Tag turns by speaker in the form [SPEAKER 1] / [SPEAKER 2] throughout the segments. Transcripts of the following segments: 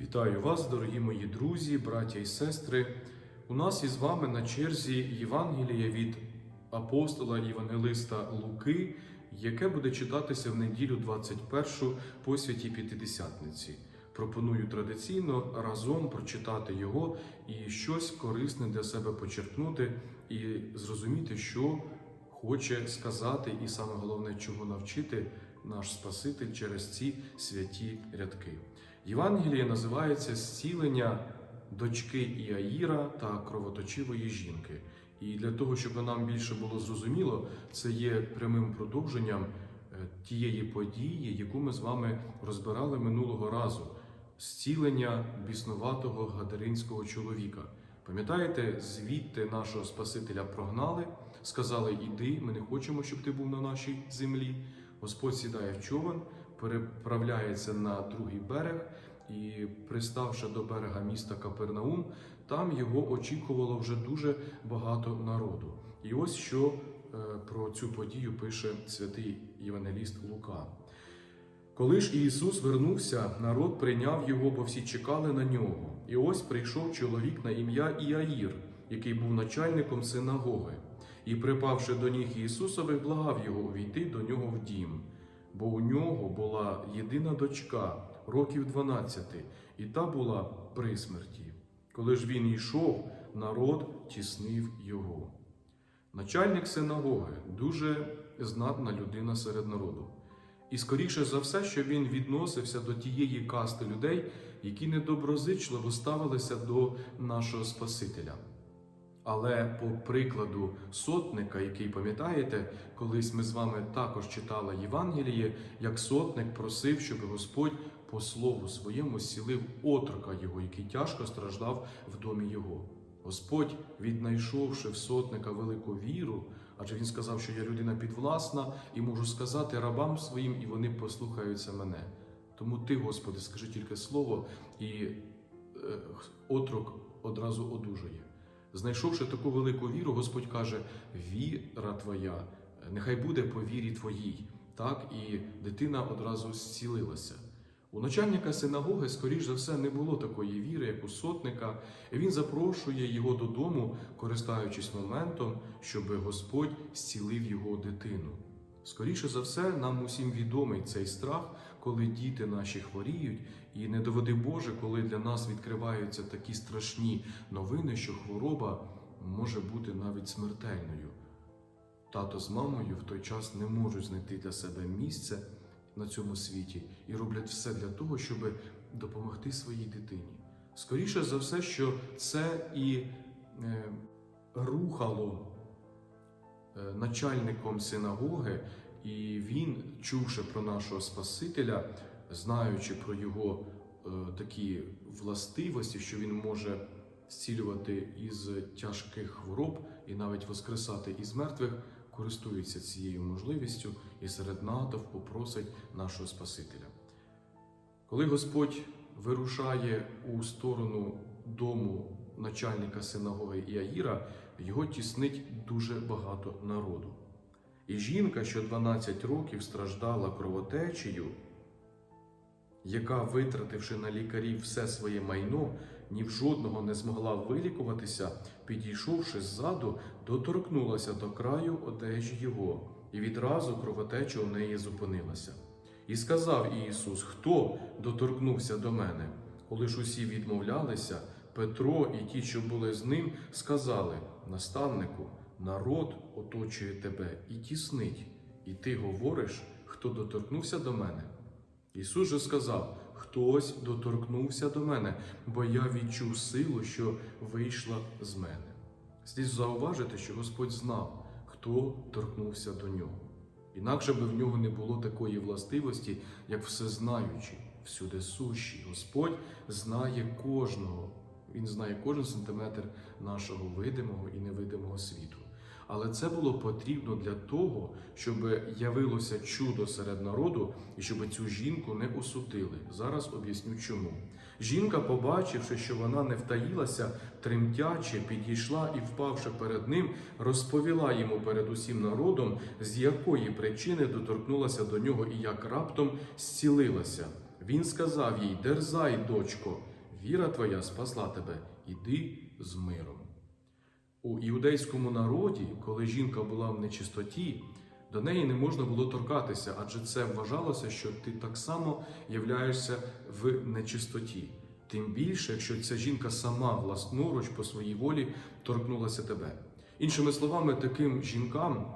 [SPEAKER 1] Вітаю вас, дорогі мої друзі, браття і сестри. У нас із вами на черзі Євангелія від апостола Євангелиста Луки, яке буде читатися в неділю 21 по святі П'ятидесятниці. Пропоную традиційно разом прочитати його і щось корисне для себе почерпнути і зрозуміти, що хоче сказати, і саме головне, чого навчити наш Спаситель через ці святі рядки. Євангеліє називається Зцілення дочки Іаїра та кровоточивої жінки. І для того, щоб нам більше було зрозуміло, це є прямим продовженням е, тієї події, яку ми з вами розбирали минулого разу зцілення біснуватого гадаринського чоловіка. Пам'ятаєте, звідти нашого Спасителя прогнали, сказали: Іди, ми не хочемо, щоб ти був на нашій землі. Господь сідає в човен, переправляється на другий берег, і, приставши до берега міста Капернаум, там його очікувало вже дуже багато народу. І ось що е, про цю подію пише святий Євангеліст Лука. Коли ж Ісус вернувся, народ прийняв його, бо всі чекали на нього. І ось прийшов чоловік на ім'я Іаїр, який був начальником синагоги, і, припавши до ніг Ісусових, благав його увійти до нього в дім. Бо у нього була єдина дочка, років 12, і та була при смерті. Коли ж він йшов, народ тіснив його. Начальник синагоги дуже знатна людина серед народу. І скоріше за все, що він відносився до тієї касти людей, які недоброзичливо ставилися до нашого Спасителя. Але по прикладу сотника, який пам'ятаєте, колись ми з вами також читали Євангеліє, як сотник просив, щоб Господь по слову своєму зцілив отрока його, який тяжко страждав в домі його. Господь, віднайшовши в сотника велику віру, адже він сказав, що я людина підвласна і можу сказати рабам своїм, і вони послухаються мене. Тому ти, Господи, скажи тільки слово, і е, отрок одразу одужає. Знайшовши таку велику віру, Господь каже: віра твоя, нехай буде по вірі твоїй. Так, і дитина одразу зцілилася. У начальника синагоги, скоріш за все, не було такої віри, як у сотника, і він запрошує його додому, користуючись моментом, щоб Господь зцілив його дитину. Скоріше за все, нам усім відомий цей страх, коли діти наші хворіють, і не доведи Боже, коли для нас відкриваються такі страшні новини, що хвороба може бути навіть смертельною. Тато з мамою в той час не можуть знайти для себе місце на цьому світі і роблять все для того, щоб допомогти своїй дитині. Скоріше за все, що це і е, рухало е, начальником синагоги, і він, чувши про нашого Спасителя, знаючи про його е, такі властивості, що він може зцілювати із тяжких хвороб і навіть воскресати із мертвих, користується цією можливістю і серед натовпу просить нашого Спасителя. Коли Господь вирушає у сторону дому начальника синагоги Іаїра, його тіснить дуже багато народу. І жінка, що 12 років страждала кровотечею, яка, витративши на лікарів все своє майно, ні в жодного не змогла вилікуватися, підійшовши ззаду, доторкнулася до краю одежі його, і відразу кровотеча у неї зупинилася. І сказав Ісус: Хто доторкнувся до мене? Коли ж усі відмовлялися, Петро і ті, що були з ним, сказали: Наставнику, народ оточує тебе і тіснить, і ти говориш, хто доторкнувся до мене. Ісус же сказав: Хтось доторкнувся до мене, бо я відчув силу, що вийшла з мене. Слід зауважити, що Господь знав, хто торкнувся до нього. Інакше би в нього не було такої властивості, як всезнаючий, всюди сущий. Господь знає кожного. Він знає кожен сантиметр нашого видимого і невидимого світу. Але це було потрібно для того, щоб явилося чудо серед народу і щоб цю жінку не осудили. Зараз об'ясню чому. Жінка, побачивши, що вона не втаїлася, тремтячи, підійшла і, впавши перед ним, розповіла йому перед усім народом, з якої причини доторкнулася до нього і як раптом зцілилася. Він сказав їй: Дерзай, дочко, віра твоя спасла тебе, іди з миром. У іудейському народі, коли жінка була в нечистоті, до неї не можна було торкатися, адже це вважалося, що ти так само являєшся в нечистоті. Тим більше, якщо ця жінка сама власноруч по своїй волі торкнулася тебе. Іншими словами, таким жінкам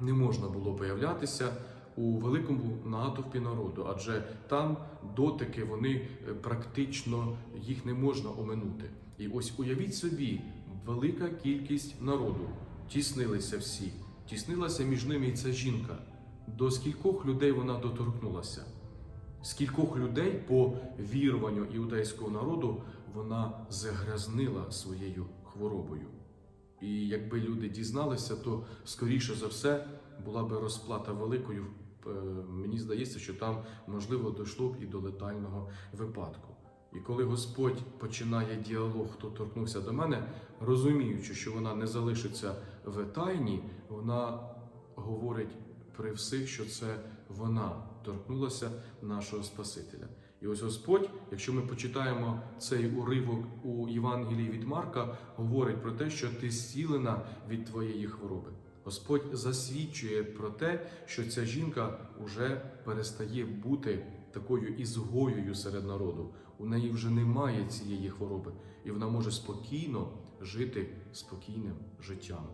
[SPEAKER 1] не можна було появлятися у великому натовпі народу, адже там дотики вони е, практично їх не можна оминути. І ось уявіть собі, велика кількість народу тіснилися всі, тіснилася між ними і ця жінка. До скількох людей вона доторкнулася? Скількох людей по віруванню іудейського народу вона загрязнила своєю хворобою. І якби люди дізналися, то скоріше за все була би розплата великою. Е, Мені здається, що там можливо дійшло б і до летального випадку. І коли Господь починає діалог, хто торкнувся до мене, розуміючи, що вона не залишиться в тайні, вона говорить при всіх, що це вона торкнулася нашого Спасителя. І ось Господь, якщо ми почитаємо цей уривок у Євангелії від Марка, говорить про те, що ти зцілена від твоєї хвороби. Господь засвідчує про те, що ця жінка вже перестає бути такою ізгоєю серед народу. У неї вже немає цієї хвороби, і вона може спокійно жити спокійним життям.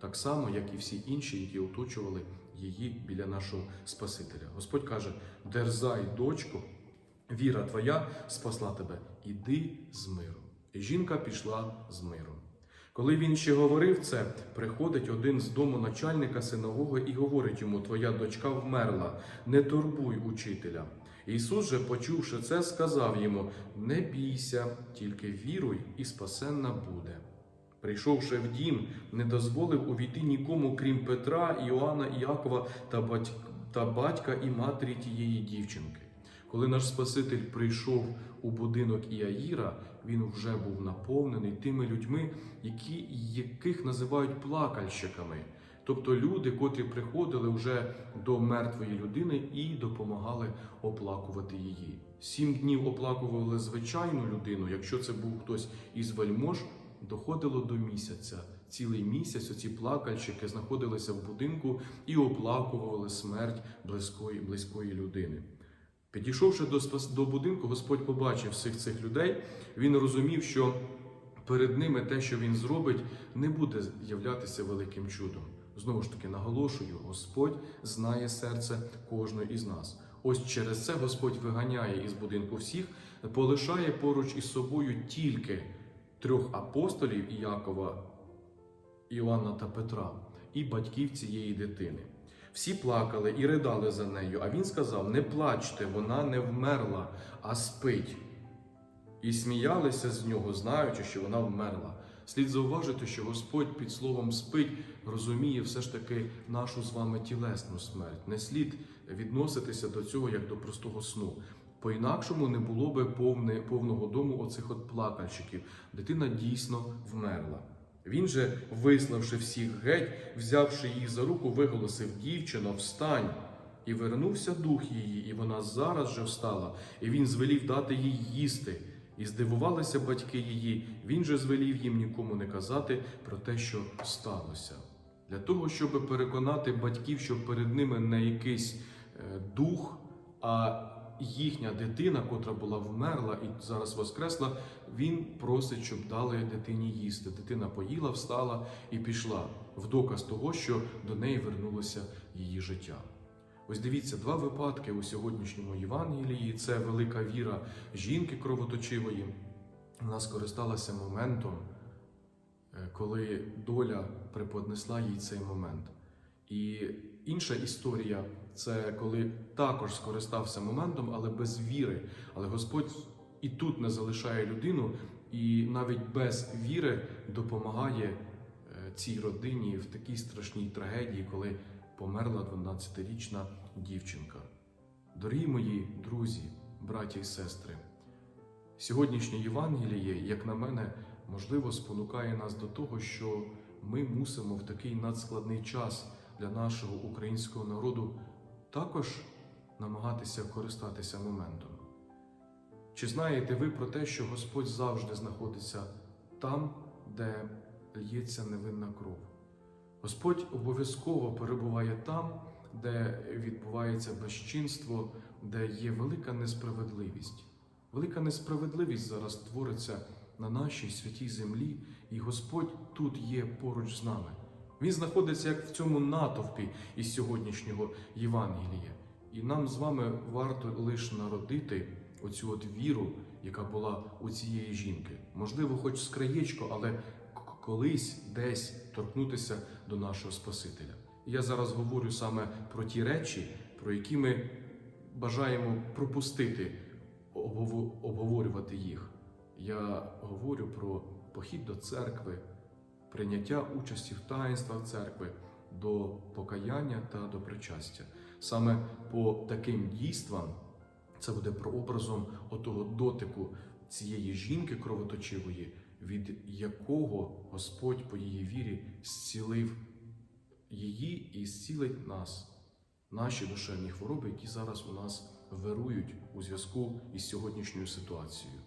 [SPEAKER 1] Так само, як і всі інші, які оточували її біля нашого Спасителя. Господь каже: Дерзай, дочко, віра твоя спасла тебе, іди з миром. І жінка пішла з миром. Коли він ще говорив це, приходить один з дому начальника синагоги і говорить йому: Твоя дочка вмерла, не турбуй учителя. Ісус же, почувши це, сказав йому: Не бійся, тільки віруй, і спасенна буде. Прийшовши в дім, не дозволив увійти нікому, крім Петра, Іоанна, Іакова та батька, та батька і матері тієї дівчинки. Коли наш Спаситель прийшов у будинок Іаїра, він вже був наповнений тими людьми, які, яких називають плакальщиками, тобто люди, котрі приходили вже до мертвої людини і допомагали оплакувати її. Сім днів оплакували звичайну людину. Якщо це був хтось із вельмож, доходило до місяця. Цілий місяць оці плакальщики знаходилися в будинку і оплакували смерть близької, близької людини. Підійшовши до, до будинку, Господь побачив всіх цих людей. Він розумів, що перед ними те, що він зробить, не буде являтися великим чудом. Знову ж таки, наголошую, Господь знає серце кожного із нас. Ось через це Господь виганяє із будинку всіх, полишає поруч із собою тільки трьох апостолів Іакова, Іоанна та Петра і батьків цієї дитини. Всі плакали і ридали за нею, а він сказав: Не плачте, вона не вмерла, а спить. І сміялися з нього, знаючи, що вона вмерла. Слід зауважити, що Господь під словом спить розуміє все ж таки нашу з вами тілесну смерть. Не слід відноситися до цього як до простого сну. По-інакшому не було би повне, повного дому оцих от плакальщиків. Дитина дійсно вмерла. Він же, виславши всіх геть, взявши її за руку, виголосив дівчино, встань. І вернувся дух її, і вона зараз же встала, і він звелів дати їй їсти. І здивувалися батьки її. Він же звелів їм нікому не казати про те, що сталося. Для того, щоб переконати батьків, що перед ними не якийсь е, дух, а їхня дитина, котра була вмерла і зараз воскресла, він просить, щоб дали дитині їсти. Дитина поїла, встала і пішла в доказ того, що до неї вернулося її життя. Ось дивіться, два випадки у сьогоднішньому Євангелії. Це велика віра жінки кровоточивої. Вона скористалася моментом, е, коли доля преподнесла їй цей момент. І інша історія це коли також скористався моментом, але без віри. Але Господь і тут не залишає людину, і навіть без віри допомагає е, цій родині в такій страшній трагедії, коли померла 12-річна дівчинка. Дорогі мої друзі, браті і сестри, сьогоднішнє Євангеліє, як на мене, можливо, спонукає нас до того, що ми мусимо в такий надскладний час для нашого українського народу також намагатися користатися моментом. Чи знаєте ви про те, що Господь завжди знаходиться там, де л'ється невинна кров? Господь обов'язково перебуває там, де відбувається безчинство, де є велика несправедливість. Велика несправедливість зараз твориться на нашій святій землі, і Господь тут є поруч з нами. Він знаходиться як в цьому натовпі із сьогоднішнього Євангелія. І нам з вами варто лише народити оцю от віру, яка була у цієї жінки. Можливо, хоч з краєчко, але колись десь торкнутися до нашого Спасителя. Я зараз говорю саме про ті речі, про які ми бажаємо пропустити, обговорювати їх. Я говорю про похід до церкви, прийняття участі в таїнствах церкви, до покаяння та до причастя. Саме по таким дійствам це буде прообразом отого дотику цієї жінки кровоточивої, від якого Господь по її вірі зцілив її і зцілить нас, наші душевні хвороби, які зараз у нас вирують у зв'язку із сьогоднішньою ситуацією.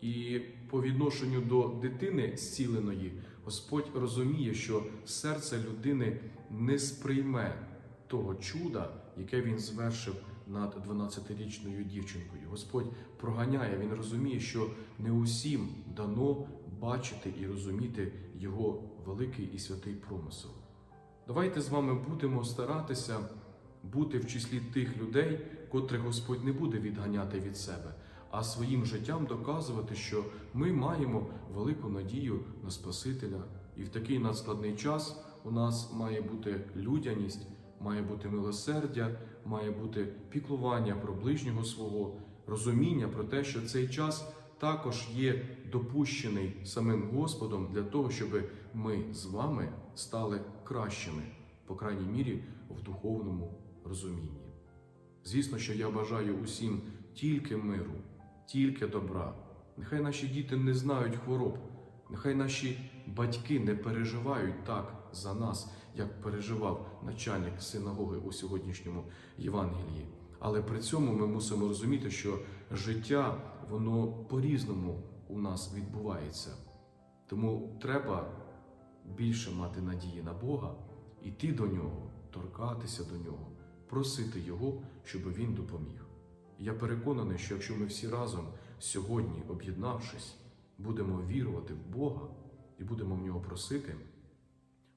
[SPEAKER 1] І по відношенню до дитини зціленої, Господь розуміє, що серце людини не сприйме того чуда, яке він звершив над 12-річною дівчинкою. Господь проганяє, він розуміє, що не усім дано бачити і розуміти його великий і святий промисел. Давайте з вами будемо старатися бути в числі тих людей, котрих Господь не буде відганяти від себе, а своїм життям доказувати, що ми маємо велику надію на Спасителя. І в такий надскладний час у нас має бути людяність, має бути милосердя, має бути піклування про ближнього свого, розуміння про те, що цей час також є допущений самим Господом для того, щоб ми з вами стали кращими, по крайній мірі, в духовному розумінні. Звісно, що я бажаю усім тільки миру, тільки добра. Нехай наші діти не знають хвороб, нехай наші батьки не переживають так за нас, як переживав начальник синагоги у сьогоднішньому Євангелії. Але при цьому ми мусимо розуміти, що життя воно по-різному у нас відбувається. Тому треба більше мати надії на Бога, іти до нього, торкатися до нього, просити Його, щоб Він допоміг. Я переконаний, що якщо ми всі разом сьогодні, об'єднавшись, будемо вірувати в Бога і будемо в нього просити,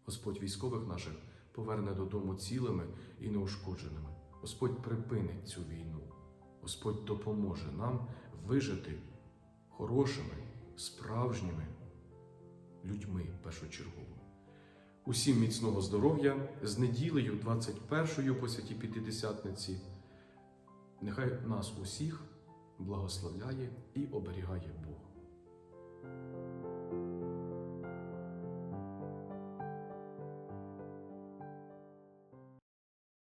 [SPEAKER 1] Господь військових наших поверне додому цілими і неушкодженими. Господь припинить цю війну. Господь допоможе нам вижити хорошими, справжніми людьми першочергово. Усім міцного здоров'я з неділею 21 по святі П'ятидесятниці. Нехай нас усіх благословляє і оберігає Бог.